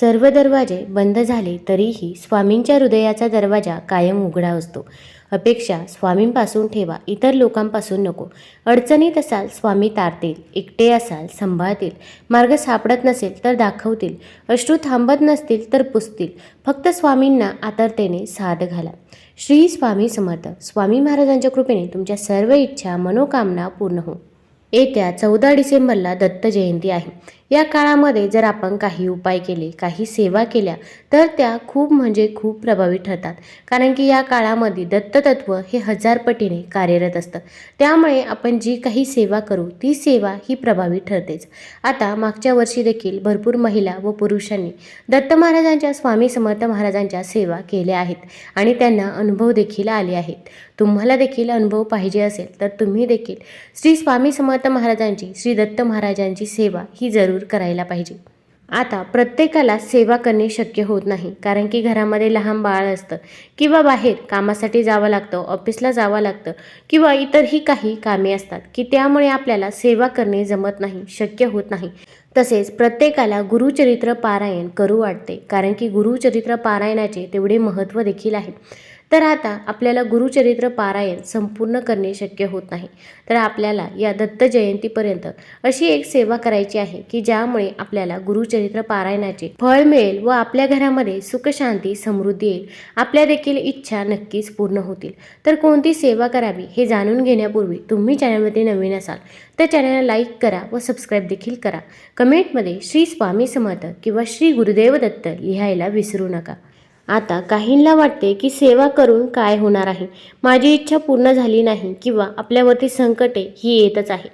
सर्व दरवाजे बंद झाले तरीही स्वामींच्या हृदयाचा दरवाजा कायम उघडा असतो. अपेक्षा स्वामींपासून ठेवा इतर लोकांपासून नको. अडचणीत असाल स्वामी तारतील एकटे असाल सांभाळतील. मार्ग सापडत नसेल तर दाखवतील. अश्रू थांबत नसतील तर पुसतील. फक्त स्वामींना आतरतेने साथ घाला. श्री स्वामी समर्थ. स्वामी महाराजांच्या कृपेने तुमच्या सर्व इच्छा मनोकामना पूर्ण हो. येत्या चौदा डिसेंबरला दत्त जयंती आहे. या काळामध्ये जर आपण काही उपाय केले काही सेवा केल्या तर त्या खूप म्हणजे खूप प्रभावी ठरतात. कारण की या काळामध्ये दत्ततत्व हे हजार पटीने कार्यरत असतं. त्यामुळे आपण जी काही सेवा करू ती सेवा ही प्रभावी ठरतेच. आता मागच्या वर्षी देखील भरपूर महिला व पुरुषांनी दत्त महाराजांच्या स्वामी समर्थ महाराजांच्या सेवा केल्या आहेत आणि त्यांना अनुभव देखील आले आहेत. तुम्हाला देखील अनुभव पाहिजे असेल तर तुम्ही देखील श्री स्वामी समर्थ महाराजांची श्री दत्त महाराजांची सेवा ही जरूर करायला पाहिजे. आता प्रत्येकाला सेवा करणे शक्य होत नाही कारण की घरामध्ये लहान बाळ असतं किंवा बाहेर कामासाठी जावं लागतं ऑफिसला जावं लागतं किंवा इतरही काही कामे असतात की त्यामुळे आपल्याला सेवा करणे जमत नाही शक्य होत नाही. तसेच प्रत्येकाला गुरुचरित्र पारायण करू वाटते कारण की गुरुचरित्र पारायणाचे तेवढे महत्त्व देखील आहे. तर आता आपल्याला गुरुचरित्र पारायण संपूर्ण करणे शक्य होत नाही. तर आपल्याला या दत्त जयंतीपर्यंत अशी एक सेवा करायची आहे की ज्यामुळे आपल्याला गुरुचरित्र पारायणाचे फळ मिळेल व आपल्या घरामध्ये सुखशांती समृद्धी येईल. आपल्या देखील इच्छा नक्कीच पूर्ण होतील. तर कोणती सेवा करावी हे जाणून घेण्यापूर्वी तुम्ही चॅनलमध्ये नवीन असाल तर चॅनलला लाईक करा व सबस्क्राईब देखील करा. कमेंटमध्ये श्री स्वामी समर्थ किंवा श्री गुरुदेव दत्त लिहायला विसरू नका. आता काहींना वाटते की सेवा करून काय होणार आहे. माझी इच्छा पूर्ण झाली नाही किंवा आपल्यावरती संकटे ही येतच आहे.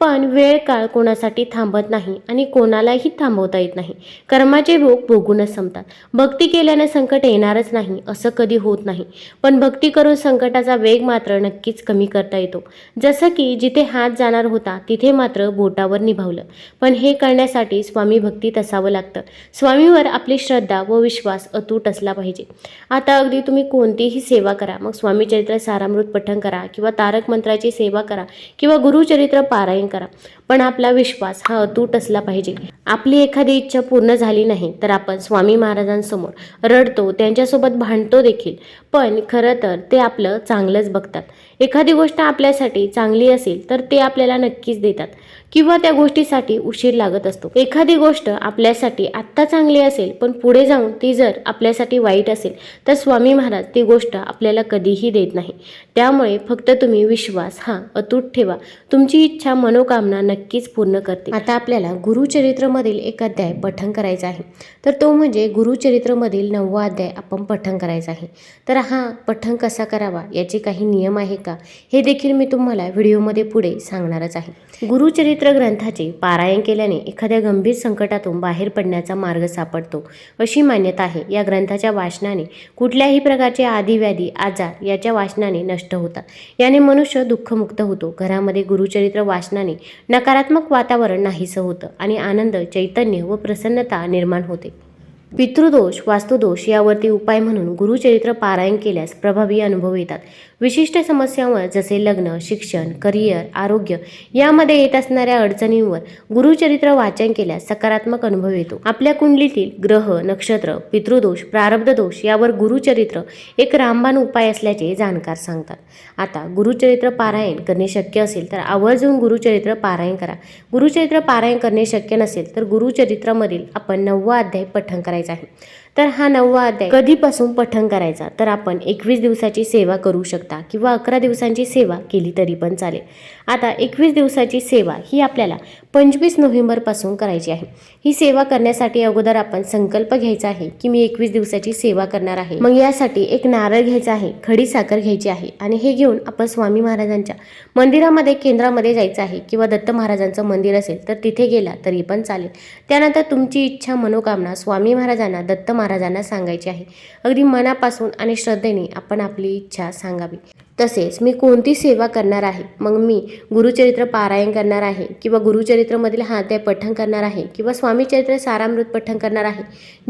पण वेळ काळ कोणासाठी थांबत नाही आणि कोणालाही थांबवता येत नाही. कर्माचे भोग भोगूनच संपतात. भक्ती केल्याने संकट येणारच नाही असं कधी होत नाही. पण भक्ती करून संकटाचा वेग मात्र नक्कीच कमी करता येतो. जसं की जिथे हात जाणार होता तिथे मात्र बोटावर निभावलं. पण हे करण्यासाठी स्वामी भक्तीत असावं लागतं. स्वामीवर आपली श्रद्धा व विश्वास अतूट असला पाहिजे. आता अगदी तुम्ही कोणतीही सेवा करा. मग स्वामी चरित्र सारामृत पठण करा किंवा तारक मंत्राची सेवा करा किंवा गुरुचरित्र पारायण करा. पण आपला विश्वास हा अतूट असला पाहिजे. आपली एखादी इच्छा पूर्ण झाली नाही तर आपण स्वामी महाराजांसमोर रडतो त्यांच्यासोबत भांडतो देखील. पण खरं तर ते आपलं चांगलंच बघतात. एखादी गोष्ट आपल्यासाठी चांगली असेल तर ते आपल्याला नक्कीच देतात. किंवा त्या गोष्टीसाठी उशीर लागत असतो. एखादी गोष्ट आपल्यासाठी आत्ता चांगली असेल पण पुढे जाऊन ती जर आपल्यासाठी वाईट असेल तर स्वामी महाराज ती गोष्ट आपल्याला कधीही देत नाही. त्यामुळे फक्त तुम्ही विश्वास हा अतूट ठेवा. तुमची इच्छा मनोकामना नक्कीच पूर्ण करते आता आपल्याला गुरुचरित्रमधील एक अध्याय पठण करायचा आहे. तर तो म्हणजे गुरुचरित्रमधील नववा अध्याय आपण पठण करायचा आहे. तर हा पठण कसा करावा याचे काही नियम आहे का हे देखील मी तुम्हाला व्हिडिओमध्ये पुढे सांगणारच आहे. गुरुचरित्र ग्रंथाचे पारायण केल्याने एखाद्या गंभीर संकटातून बाहेर पडण्याचा मार्ग सापडतो अशी मान्यता आहे. या ग्रंथाच्या वाचनाने कुठल्याही प्रकारचे आदिव्याधी आजार याच्या वाचनाने नष्ट होतात. याने मनुष्य दुःखमुक्त होतो. घरामध्ये गुरुचरित्र वाचनाने नकारात्मक वातावरण नाहीसं होतं आणि आनंद चैतन्य व प्रसन्नता निर्माण होते. पितृदोष वास्तुदोष यावरती उपाय म्हणून गुरुचरित्र पारायण केल्यास प्रभावी अनुभव येतात. विशिष्ट समस्यांवर जसे लग्न शिक्षण करिअर आरोग्य यामध्ये येत असणाऱ्या अडचणींवर गुरुचरित्र वाचन केल्यास सकारात्मक अनुभव येतो. आपल्या कुंडलीतील ग्रह नक्षत्र पितृदोष प्रारब्ध दोष यावर गुरुचरित्र एक रामबाण उपाय असल्याचे जाणकार सांगतात. आता गुरुचरित्र पारायण करणे शक्य असेल तर आवर्जून गुरुचरित्र पारायण करा. गुरुचरित्र पारायण करणे शक्य नसेल तर गुरुचरित्रामधील आपण नववा अध्याय पठण करायचा. आहे तर हा नववा अध्याय. कधीपासून पठण करायचा? तर आपण एकवीस दिवसाची सेवा करू शकता किंवा अकरा दिवसांची सेवा केली तरी पण चालेल. आता एकवीस दिवसाची सेवा ही आपल्याला पंचवीस नोव्हेंबरपासून करायची आहे. ही सेवा करण्यासाठी अगोदर आपण संकल्प घ्यायचा आहे की मी एकवीस दिवसाची सेवा करणार आहे. मग यासाठी एक नारळ घ्यायचा आहे खडी साखर घ्यायची आहे आणि हे घेऊन आपण स्वामी महाराजांच्या मंदिरामध्ये केंद्रामध्ये जायचं आहे किंवा दत्त महाराजांचं मंदिर असेल तर तिथे गेला तरी पण चालेल. त्यानंतर तुमची इच्छा मनोकामना स्वामी महाराजांना दत्त महाराजांना सांगायची आहे. अगदी मनापासून आणि श्रद्धेने आपण आपली इच्छा सांगावी. तसेच मी कोणती सेवा करणार आहे? मग मी गुरुचरित्र पारायण करणार आहे किंवा गुरुचरित्रमधील हा अध्याय पठण करणार आहे किंवा स्वामीचरित्र सारामृत पठण करणार आहे?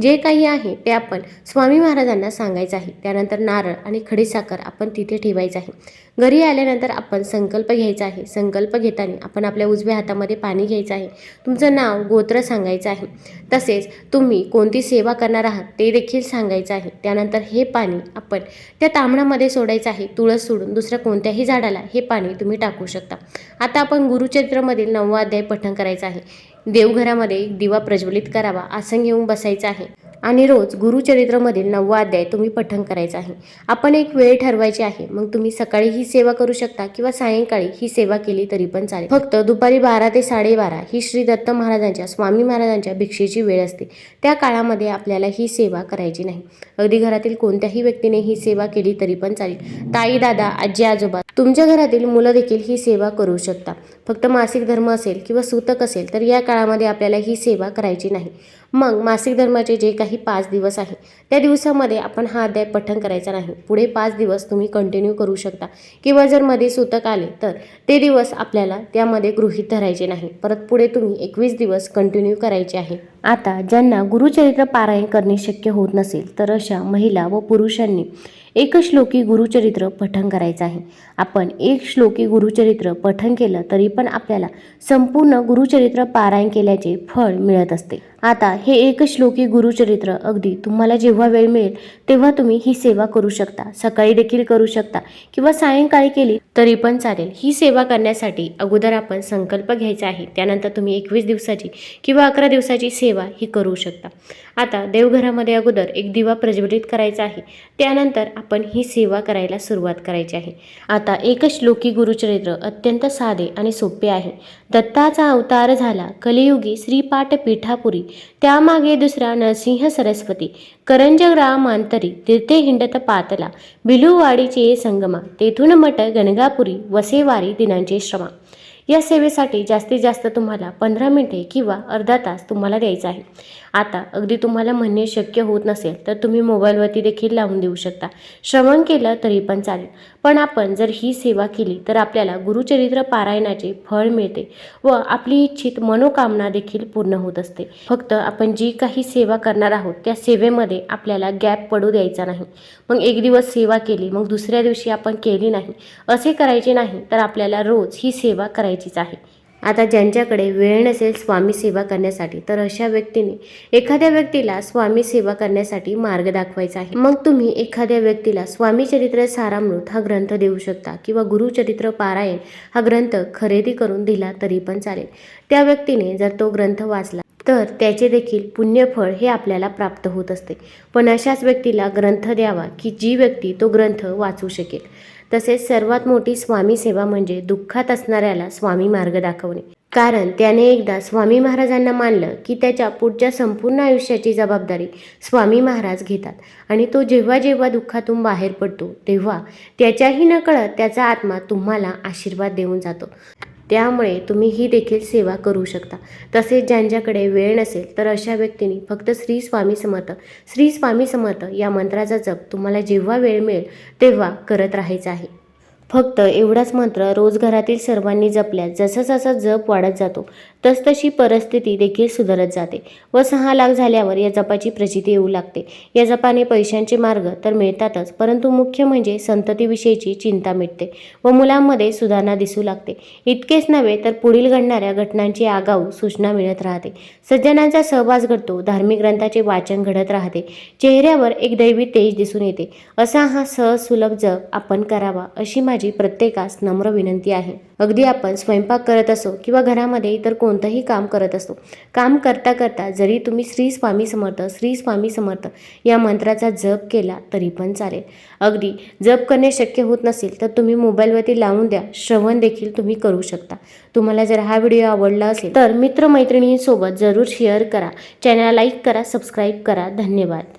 जे काही आहे ते आपण स्वामी महाराजांना सांगायचं आहे. त्यानंतर नारळ आणि खडीसाखर आपण तिथे ठेवायचं आहे. घरी आल्यानंतर आपण संकल्प घ्यायचा आहे. संकल्प घेताना आपण आपल्या उजव्या हातामध्ये पाणी घ्यायचं आहे. तुमचं नाव गोत्र सांगायचं आहे. तसेच तुम्ही कोणती सेवा करणार आहात ते देखील सांगायचं आहे. त्यानंतर हे पाणी आपण त्या तांबणामध्ये सोडायचं आहे. तुळस सोडून दुसऱ्या कोणत्याही झाडाला हे पाणी तुम्ही टाकू शकता. आता आपण गुरुचरित्रमधील नववा अध्याय पठण करायचा आहे. देवघरामध्ये एक दिवा प्रज्वलित करावा. आसन घेऊन बसायचं आहे. आणि रोज गुरुचरित्रमधील नववा अध्याय तुम्ही पठण करायचा आहे. आपण एक वेळ ठरवायची आहे. मग तुम्ही सकाळी ही सेवा करू शकता किंवा सायंकाळी ही सेवा केली तरी पण चालेल. फक्त दुपारी बारा ते साडेबारा ही श्री दत्त महाराजांच्या स्वामी महाराजांच्या भिक्षेची वेळ असते. त्या काळामध्ये आपल्याला ही सेवा करायची नाही. अगदी घरातील कोणत्याही व्यक्तीने ही सेवा केली तरी पण चालेल. ताई दादा आजी आजोबा तुमच्या घरातील मुलं देखील ही सेवा करू शकता. फक्त मासिक धर्म असेल किंवा सूतक असेल तर या काळामध्ये आपल्याला ही सेवा करायची नाही. मग मासिक धर्माचे जे काही पाच दिवस आहे त्या दिवसामध्ये आपण हा अध्याय पठण करायचा नाही. पुढे पाच दिवस तुम्ही कंटिन्यू करू शकता. किंवा जर मध्ये सूतक आले तर ते दिवस आपल्याला त्यामध्ये गृहीत धरायचे नाही. परत पुढे तुम्ही एकवीस दिवस कंटिन्यू करायचे आहे. आता ज्यांना गुरुचरित्र पारायण करणे शक्य होत नसेल तर अशा महिला व पुरुषांनी एक श्लोकी गुरुचरित्र पठण करायचं आहे. आपण एक श्लोकी गुरुचरित्र पठण केलं तरी पण आपल्याला संपूर्ण गुरुचरित्र पारायण केल्याचे फळ मिळत असते. आता हे एक श्लोकी गुरुचरित्र. अगदी तुम्हाला जेव्हा वेळ मिळेल तेव्हा तुम्ही ही सेवा करू शकता. सकाळी देखील करू शकता. किंवा सायंकाळी केली तरी पण चालेल. ही सेवा करण्यासाठी अगोदर आपण संकल्प घ्यायचा आहे. त्यानंतर तुम्ही एकवीस दिवसाची किंवा अकरा दिवसाची सेवा ही करू शकता. आता देवघरामध्ये अगोदर एक दिवा प्रज्वलित करायचा आहे. त्यानंतर आपण ही सेवा करायला सुरुवात करायची आहे. आता एक श्लोकी गुरुचरित्र अत्यंत साधे आणि सोपे आहे. दत्ताचा अवतार झाला. कलियुगी श्रीपाठ पीठापुरी त्यामागे दुसरा नरसिंह सरस्वती. करंज ग्रामांतरी तीर्थे हिंडत पातला. बिलुवाडीचे संगमा. तेथून मठ गणगापुरी. वसेवारी दिनांचे श्रमा. या सेवेसाठी जास्तीत जास्त तुम्हाला पंधरा मिनिटे किंवा अर्धा तास तुम्हाला द्यायचा आहे. आता अगदी तुम्हाला म्हणणे शक्य होत नसेल तर तुम्ही मोबाईलवरती देखील लावून देऊ शकता. श्रवण केलं तरी पण चालेल. पण आपण जर ही सेवा केली तर आपल्याला गुरुचरित्र पारायणाचे फळ मिळते व आपली इच्छित मनोकामना देखील पूर्ण होत असते. फक्त आपण जी काही सेवा करणार आहोत त्या सेवेमध्ये आपल्याला गॅप पडू द्यायचा नाही. मग एक दिवस सेवा केली मग दुसऱ्या दिवशी आपण केली नाही असे करायचे नाही तर आपल्याला रोज ही सेवा करायची करायचीच आहे. आता ज्यांच्याकडे वेळ नसेल स्वामी सेवा करण्यासाठी तर अशा व्यक्तीने एखाद्या व्यक्तीला स्वामी सेवा करण्यासाठी मार्ग दाखवायचा आहे. मग तुम्ही एखाद्या व्यक्तीला स्वामी चरित्र सारामृत हा ग्रंथ देऊ शकता किंवा गुरुचरित्र पारायण हा ग्रंथ खरेदी करून दिला तरी पण चालेल. त्या व्यक्तीने जर तो ग्रंथ वाचला तर त्याचे देखील पुण्यफळ हे आपल्याला प्राप्त होत असते. पण अशाच व्यक्तीला ग्रंथ द्यावा की जी व्यक्ती तो ग्रंथ वाचू शकेल. तसेच सर्वात मोठी स्वामी सेवा म्हणजे दुःखात असणाऱ्याला स्वामी मार्ग दाखवणे. कारण त्याने एकदा स्वामी महाराजांना मानलं की त्याच्या पुढच्या संपूर्ण आयुष्याची जबाबदारी स्वामी महाराज घेतात. आणि तो जेव्हा जेव्हा दुःखातून बाहेर पडतो तेव्हा त्याच्याही नकळत त्याचा आत्मा तुम्हाला आशीर्वाद देऊन जातो. त्यामुळे तुम्ही ही देखील सेवा करू शकता. तसेच ज्यांच्याकडे वेळ नसेल तर अशा व्यक्तींनी फक्त श्री स्वामी समर्थ श्री स्वामी समर्थ या मंत्राचा जप तुम्हाला जेव्हा वेळ मिळेल तेव्हा करत राहायचा आहे. फक्त एवढाच मंत्र रोज घरातील सर्वांनी जपल्यास जसा जसा जप वाढत जातो तसतशी परिस्थिती देखील सुधारत जाते व सहा लाख झाल्यावर या जपाची प्रचिती येऊ लागते. या जपाने पैशांचे मार्ग तर मिळतातच परंतु मुख्य म्हणजे संततीविषयीची चिंता मिटते व मुलांमध्ये सुधारणा दिसू लागते. इतकेच नव्हे तर पुढील घडणाऱ्या घटनांची आगाऊ सूचना मिळत राहते. सज्जनांचा सहवास घडतो धार्मिक ग्रंथाचे वाचन घडत राहते चेहऱ्यावर एक दैवी तेज दिसून येते. असा हा सहज सुलभ जप आपण करावा अशी माझी माझी प्रत्येकास नम्र विनंती आहे. अगदी आपण स्वयंपाक करत असो किंवा घरामध्ये इतर कोणतंही काम करत असो काम करता करता जरी तुम्ही श्री स्वामी समर्थ श्री स्वामी समर्थ या मंत्राचा जप केला तरी पण चालेल. अगदी जप करणे शक्य होत नसेल तर तुम्ही मोबाईलवरती लावून द्या. श्रवण देखील तुम्ही करू शकता. तुम्हाला जर हा व्हिडिओ आवडला असेल तर मित्रमैत्रिणींसोबत जरूर शेअर करा. चॅनल लाईक करा सबस्क्राईब करा. धन्यवाद.